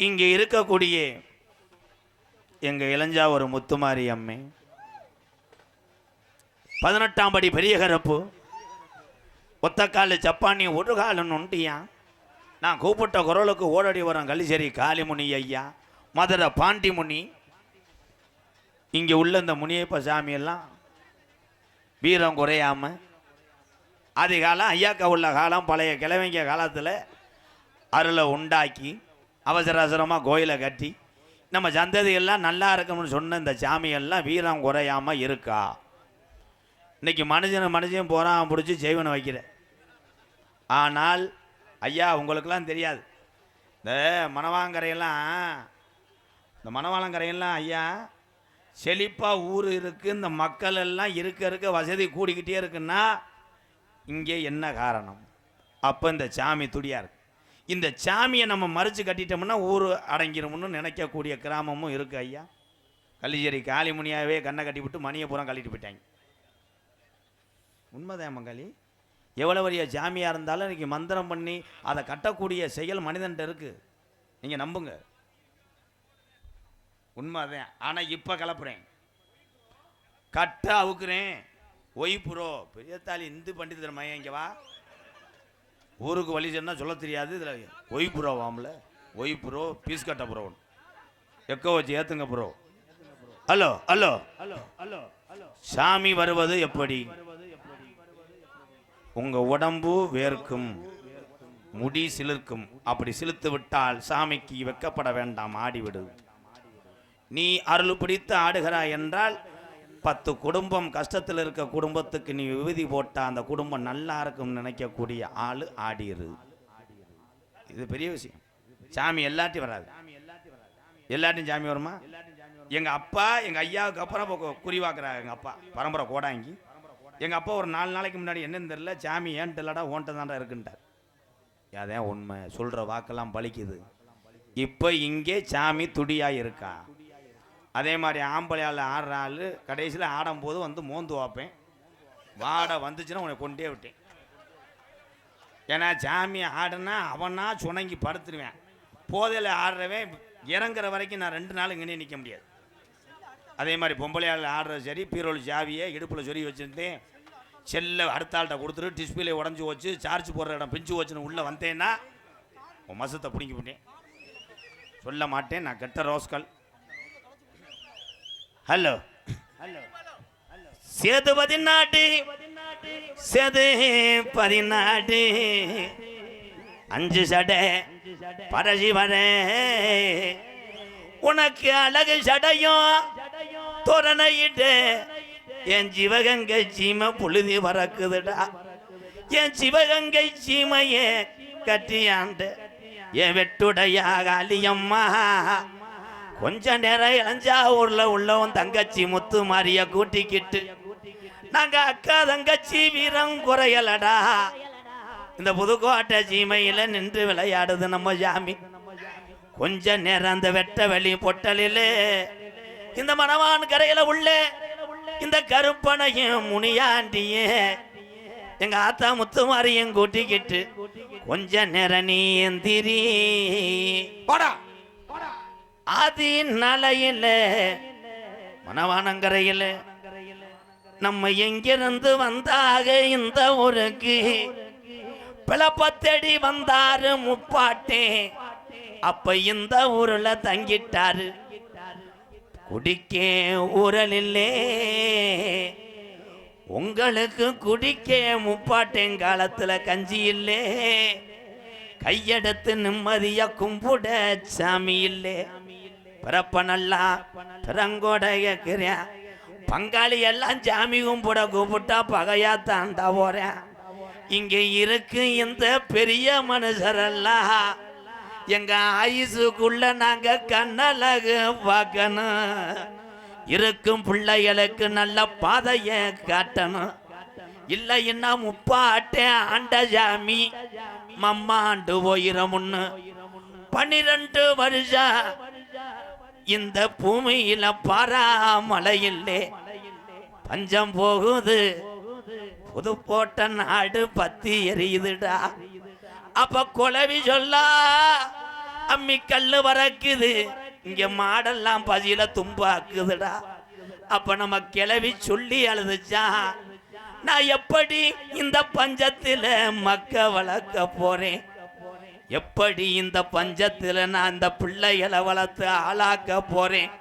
இங்கே இருக்கக்கூடிய எங்க இளஞ்சா ஒரு முத்துமாரி அம்மை. பதினெட்டாம் படி பெரிய கரப்பு. ஒத்தக்கால சப்பானி ஒரு காலு நொண்டியான் நான் கூப்பிட்ட குரலுக்கு ஓடடி வரும் கலிசேரி காளிமுனி ஐயா மதுரை பாண்டிமுனி. இங்கே உள்ள இந்த முனியப்ப சாமியெல்லாம் வீரம் குறையாம அதிகாலம் ஐயாக்கா உள்ள காலம் பழைய கிழவங்க காலத்தில் அருளை உண்டாக்கி அவசர அவசரமாக கோயிலை கட்டி நம்ம சந்ததியெல்லாம் நல்லா இருக்கணும்னு சொன்ன இந்த சாமியெல்லாம் வீரம் குறையாம இருக்கா? இன்றைக்கி மனுஷனை மனுஷன் போகிறான் பிடிச்சி செய்வனை வைக்கிற. ஆனால் ஐயா உங்களுக்கெல்லாம் தெரியாது. இந்த மணவாங்கரையெல்லாம் இந்த மணவாளங்கரையெல்லாம் ஐயா செழிப்பாக ஊர் இருக்குது இந்த மக்கள் எல்லாம் இருக்க இருக்க வசதி கூடிக்கிட்டே இருக்குன்னா இங்கே என்ன காரணம்? அப்போ இந்த சாமி துடியாக இருக்கு. இந்த சாமியை நம்ம மறைச்சு கட்டிட்டோம்னா ஊர் அடங்கிடும்னு நினைக்கக்கூடிய கிராமமும் இருக்குது ஐயா. கள்ளிச்சேரி காளிமுனியாவே கண்ணை கட்டி விட்டு மணியை பூரா கழிட்டு போயிட்டாங்க. உண்மைதான் மங்காளி எவ்வளோ பெரிய ஜாமியாக இருந்தாலும் இன்றைக்கி மந்திரம் பண்ணி அதை கட்டக்கூடிய செயல் மனிதன்ட்ட இருக்குது நீங்கள் நம்புங்க. உண்மைதான். ஆனால் இப்போ கலப்புறேன் கட்ட அவுக்குறேன். Y pro. பெரிய தாலி இந்து பண்டிதர் மையம் இங்கே வா. ஊருக்கு வழி சொன்னால் சொல்ல தெரியாது. இதில் ஒய் ப்ரோ வாம்ல. ஒய் ப்ரோ பீஸ் கட்ட ப்ரோ எக்கோ வச்சு ஏற்றுங்க bro hello hello. Hello hello hello சாமி வருவது எப்படி? உங்க உடம்பு வேர்க்கும் முடி சிலிர்க்கும். அப்படி சிலுத்து விட்டால் சாமிக்கு வெக்கப்பட வேண்டாம். ஆடிவிடு. நீ அருள் பிடித்து ஆடுகிறாய் என்றால் பத்து குடும்பம் கஷ்டத்தில் இருக்க குடும்பத்துக்கு நீ விபதி போட்டால் அந்த குடும்பம் நல்லா இருக்கும்னு நினைக்கக்கூடிய ஆள் ஆடிரு இது பெரிய விஷயம். சாமி எல்லாத்தையும் வராது. எல்லாத்தையும் சாமி வருமா? எங்கள் அப்பா எங்கள் ஐயாவுக்கு அப்புறம் குறிவாக்குறாங்க எங்கள் அப்பா. பரம்பரை கோடாங்கி. எங்கள் அப்பா ஒரு நாலு நாளைக்கு முன்னாடி என்னன்னு தெரியல சாமி ஏன்ட்டு இல்லடா ஓன்ட்டு தான்டா இருக்குன்ட்டார். அதான் உண்மை. சொல்கிற வாக்கெல்லாம் பலிக்குது இப்போ இங்கே சாமி துடியாக இருக்கா? அதே மாதிரி ஆம்பளையால் ஆடுற ஆள் கடைசியில் ஆடும்போது வந்து மோந்து வாப்பேன். வாட வந்துச்சுன்னா உன்னை கொண்டே விட்டேன். ஏன்னா சாமி ஆடுனா அவனா சுணங்கி படுத்துருவேன். போதையில் ஆடுறவன் இறங்குற வரைக்கும் நான் ரெண்டு நாள் இங்கே நிற்க முடியாது. அதே மாதிரி பொம்பளையால் ஆடுறது சரி பீரோல் சாவியை இடுப்பில் சொறி வச்சுருந்தேன். செல்லை அடுத்த ஆள்கிட்ட கொடுத்துட்டு டிஸ்பிளே உடஞ்சி வச்சு சார்ஜ் போடுற இடம் பிஞ்சு வச்சுன்னு உள்ளே வந்தேன்னா உன் மசத்தை பிடிங்கி விட்டேன். சொல்ல மாட்டேன் நான் கெட்ட ரோஸ்கல் ஹலோ. சேது பதினாட்டு சேது பதினாட்டு. அஞ்சு சடை பரசி வர உனக்கு அழகு சடையும் தோரணையிட்டு என் சிவகங்கை சீமை புழுதி பறக்குதுடா. என் சிவகங்கை சீமையே கட்டியாண்டு. என் வெட்டுடையாக அலியம்மா கொஞ்சம் நேரம் இளஞ்சாவூர்ல உள்ளவன் தங்கச்சி முத்து மாறிய கூட்டிக்கிட்டு நாங்க அக்கா தங்கச்சி வீரம் குறையலடா. இந்த புதுக்கோட்டை சீமையில நின்று விளையாடுது நம்ம ஜாமி. கொஞ்ச நேரம் அந்த வெட்ட வெளி பொட்டலிலே இந்த மணவான் கரையில உள்ளே இந்த கருப்பனையும் முனியாண்டியே. எங்க ஆத்தா முத்துமாரியும் கூட்டிக்கிட்டு கொஞ்ச நேரம் நீ எந்திரி. போடா. ஆதி நலையில மணவானங்கரையில நம்ம எங்கிருந்து வந்தாக இந்த ஊருக்கு? பிளப்பத்தடி வந்தாரு முப்பாட்டே. அப்ப இந்த ஊர்ல தங்கிட்டாரு. குடிக்க ஊரலில்லே. உங்களுக்கு குடிக்க முப்பாட்டேங்காலத்துல கஞ்சி இல்லே. கையெடுத்து நிம்மதியா கும்பிட சாமி இல்லே. பிறப்ப நல்லா பிறங்கோட கேட்கிறேன் பங்காளி எல்லாம் சாமி கும்பிட கூப்பிட்டா பகையா தாண்டா போறேன் இங்க இருக்கு இந்த பெரிய மனுஷரெல்லாம் எங்க ஆயுசுக்குள்ள நாங்க கண்ணழகு பார்க்கணும். இருக்கும் பிள்ளைகளுக்கு நல்ல பாதைய காட்டணும். இல்லைன்னா முப்பாட்டே ஆண்ட ஜாமி மம்மாண்டு போயிரமுன்னு பன்னிரண்டு வருஷம் இந்த பூமியில பராமலையில்லே பஞ்சம் போகுது. புது போட்ட நாடு பத்தி எரியுதுடா. அப்ப குலவி சொல்லா அம்மி கல்லு வரக்குது இங்க மாடெல்லாம் பசியில தும்பாக்குதுடா. அப்ப நம்ம கிளவி சொல்லி அழுதுச்சா நான் எப்படி இந்த பஞ்சத்தில் மக்க வளர்க்க போறேன்? எப்படி இந்த பஞ்சத்தில் நான் இந்த பிள்ளைகளை வளர்த்து ஆளாக்க போறேன்?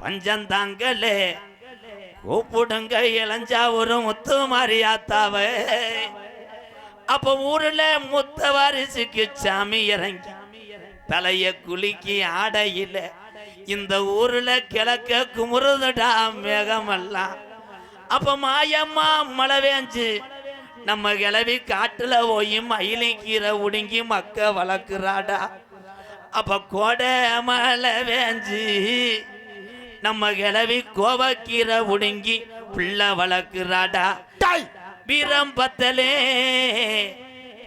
பஞ்சந்தாங்களே கூப்பிடுங்க இளைஞ்சா ஒரு முத்து மாரியாத்தாவே. அப்ப ஊர்ல முத்த வாரிசுக்கு சாமி இறங்கி தலைய குலுக்கி ஆடையில இந்த ஊர்ல கிழக்க குமுறுதுடா மேகமெல்லாம். அப்ப மாயம்மா மழை வேஞ்சு நம்ம கிளவி காட்டுல போய் மயிலி கீரை உடுங்கி மக்க வளர்க்குறாடா. அப்ப கோடை மழை வேஞ்சு நம்ம கிளவி கோவக்கீரை உடுங்கி பிள்ளை வளர்க்குறாடா. வீரம் பத்தலே.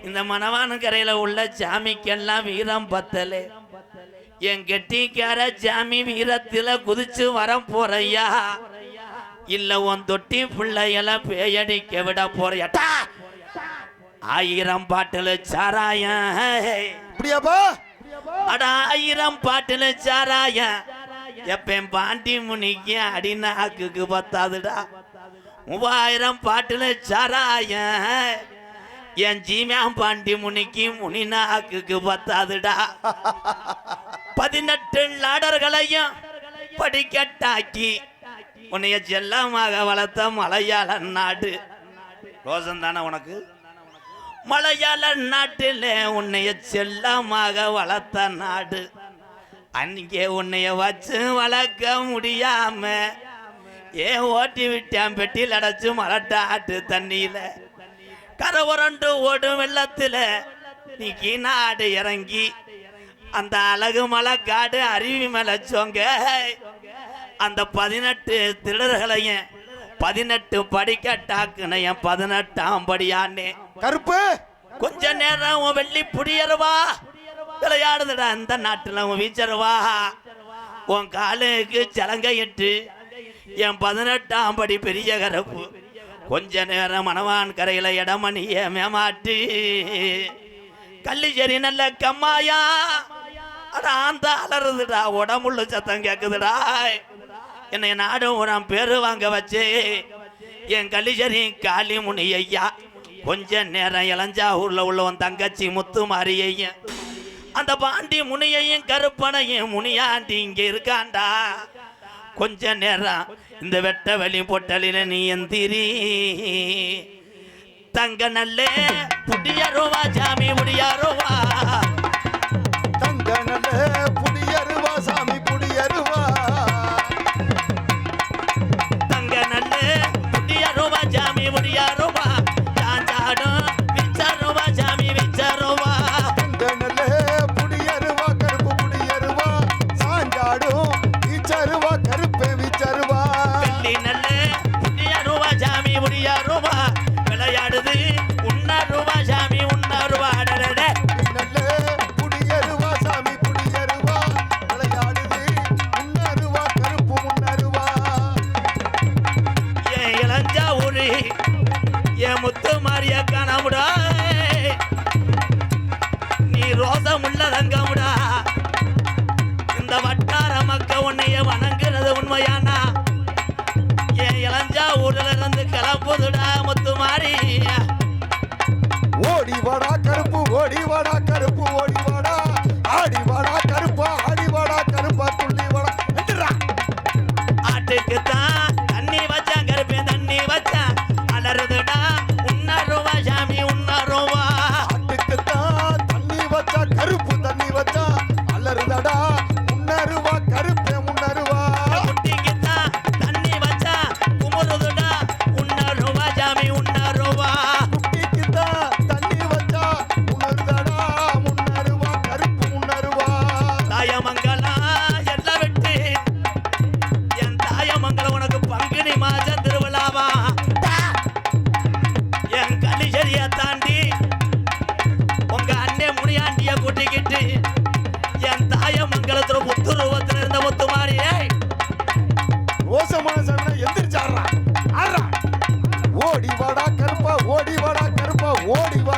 இந்த மணவான கரையில உள்ள சாமிக்கெல்லாம் வீரம் பத்தலே. என் கெட்டிக்கார சாமி வீரத்துல குதிச்சு வர போறையா. இல்ல உன் தொட்டி பிள்ளையெல்லாம் பேயடிக்க விட போறியா. டா! ஆயிரம் பாட்டுல சாராயம். அப்படியாப்பா? அட ஆயிரம் பாட்டுல சாராயம். எப்பன் பாண்டி முனிக்கு அடிநாக்குக்கு பத்தாதுடா. மூவாயிரம் பாட்டுல சாராயம். என் ஜீமியாம் பாண்டி முனிக்கு முனிநாக்குக்கு பத்தாதுடா. பதினெட்டு லாடர்களையும் படிக்கட்டாக்கி உன்னைய செல்லமாக வளர்த்த மலையாள நாடு. ரோசம் தானே உனக்கு? மலையாள நாட்டில் உன்னைய செல்லமாக வளர்த்த நாடு. அன்னைக்கே உன்னைய வச்சு வளர்க்க முடியாம ஏன் ஓட்டி விட்டான் பெட்டியில் அடைச்சு மலட்டாட்டு தண்ணியில. கரை உரண்டு ஓடும் வெள்ளத்துல நீ கீநாடு இறங்கி அந்த அழகு மலை காடு அருவி மேல சொங்க. அந்த பதினெட்டு திருடர்களையும் பதினெட்டு படிக்கட்டாக்குன என் பதினெட்டாம் படியானே. கருப்பு? கொஞ்ச நேரம் உன் வெள்ளி புடியறவா? விளையாடுதுடா இந்த நாட்டுல உன் வீச்சருவா உன் காலுக்கு சலங்கையிட்டு என் பதினெட்டாம் படி பெரிய கரப்பு. கொஞ்ச நேரம் மணவான் கரையில இடமணிய மேமாட்டு. கள்ளிச்சேரி நல்ல கம்மாயா? அட ஆந்த அலறுதுடா உடம்புள்ள சத்தம் கேக்குதுடா. என்னை நாடும் ஒரு பேரு வாங்க வச்சு. என் கள்ளிச்சேரி காளி முனி ஐயா கொஞ்ச நேரம் இளஞ்சாவூர்ல உள்ளவன் தங்கச்சி முத்து மாரியையும் அந்த பாண்டி முனியையும் கருப்பனையும் முனியாண்டி இங்க இருக்காண்டா. கொஞ்ச நேரம் இந்த வெட்ட வழி பொட்டலில நீ எந்திரி. தங்க நல்லே புடியாரோவா ஜாமி முடியாருவா. ஓடி வாடா கருப்பு ஓடி கருப்பா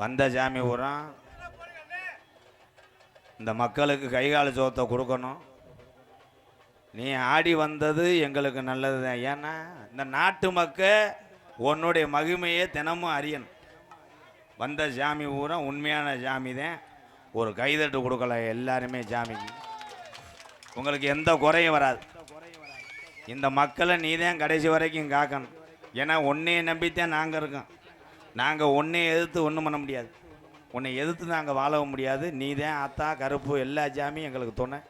வந்த சாமி உரம் இந்த மக்களுக்கு கைகால சோத்தை கொடுக்கணும். நீ ஆடி வந்தது எங்களுக்கு நல்லது தான் ஏன்னா இந்த நாட்டு மக்கள் உன்னுடைய மகிமையை தினமும் அறியணும். வந்த சாமி ஊரம் உண்மையான சாமி தான் ஒரு கைதட்டு கொடுக்கல எல்லாருமே சாமிக்கு உங்களுக்கு எந்த குறையும் வராது. இந்த மக்களை நீ தான் கடைசி வரைக்கும் காக்கணும். ஏன்னா உன்னையை நம்பித்தான் நாங்கள் இருக்கோம். நாங்கள் உன்னை எதிர்த்து ஒன்றும் பண்ண முடியாது. உன்னை எதிர்த்து நாங்கள் வாழவும் முடியாது. நீ தான் அத்தா கருப்பு எல்லா ஜாமியும் எங்களுக்கு துணை.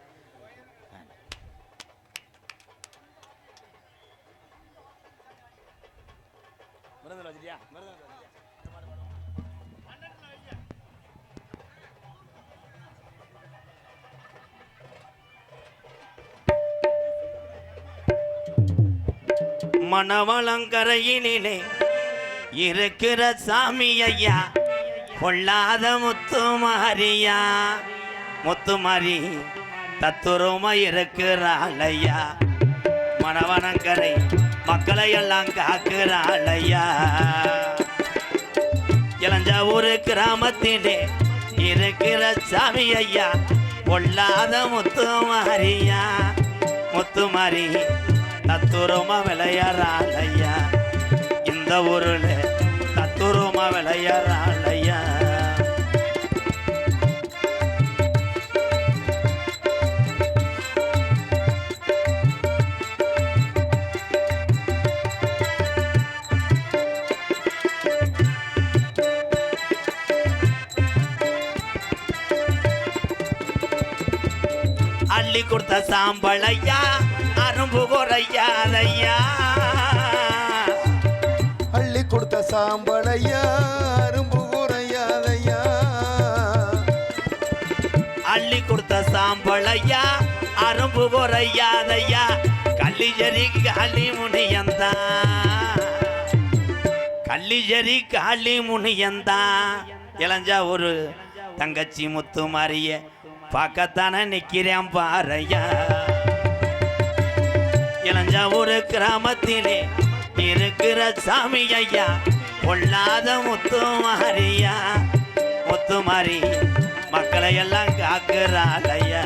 மணவளங்கரையிலே இருக்கிற சாமி ஐயா கொள்ளாத முத்துமாரியா? முத்துமாரி தத்துரமா இருக்கிறாள் ஐயா மணவனங்கரை மக்களை எல்லாம் காக்கிறாள் ஐயா இளஞ்சாவூர் கிராமத்திலே இருக்கிற சாமி ஐயா கொள்ளாத முத்துமாரியா? முத்துமாரி தத்துரமா விளையாடுறாள் ஐயா அந்த ஊருல தத்துருமா விளையாடுறாள் ஐயா அள்ளி கொடுத்த சாம்பளையா அரும்பு குறையாதையா கொடுத்த சாம்பலையா அரும்பு கூறையாதையா அள்ளி கொடுத்த சாம்பலையா அரும்பு குறையாதையா கள்ளிஜரி காளி முனியந்தா. கள்ளிஜரி காளி முனியந்தா. இளைஞ்சா ஒரு தங்கச்சி முத்து மாறிய பார்க்கத்தானே நிக்கிறேன் பாறையா? இளைஞ்சா ஒரு கிராமத்திலே இருக்கிற சாமி ஐயா பொல்லாத முத்துமாரியா முத்துமாரி மக்களை எல்லாம் காக்குறாள் ஐயா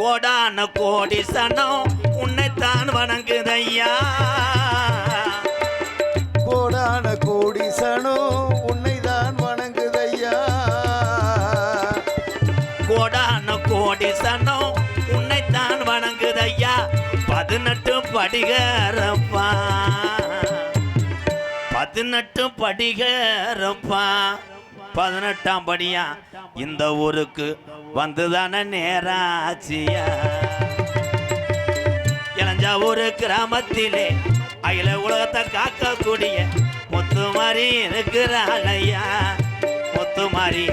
கோடான கோடி சனம் உன்னைத்தான் வணங்குதையா கோடான கோடி உன்னை தான் வணங்குதையா. கோடான கோடி சனம் தான் வணங்குதையா. பதினெட்டு படிகரப்பா. பதினெட்டு படிகரப்பா. பதினெட்டாம் படியா. இந்த ஊருக்கு வந்துதான நேராச்சியா. இளஞ்சாவூர் கிராமத்திலே அகில உலகத்தை காக்கக்கூடிய முத்து முத்துமாரி இருக்கிறாள் ஐயா முத்துமாரி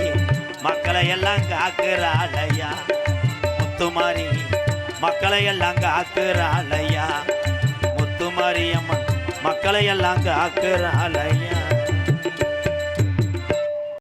மக்களை எல்லாம் காக்கிறாள் ஐயா முத்துமாரி மக்களை எல்லாம் காக்கிறாள் ஐயா முத்துமாரி அம்மன் மக்களை எல்லாம் காக்கிறாள் ஐயா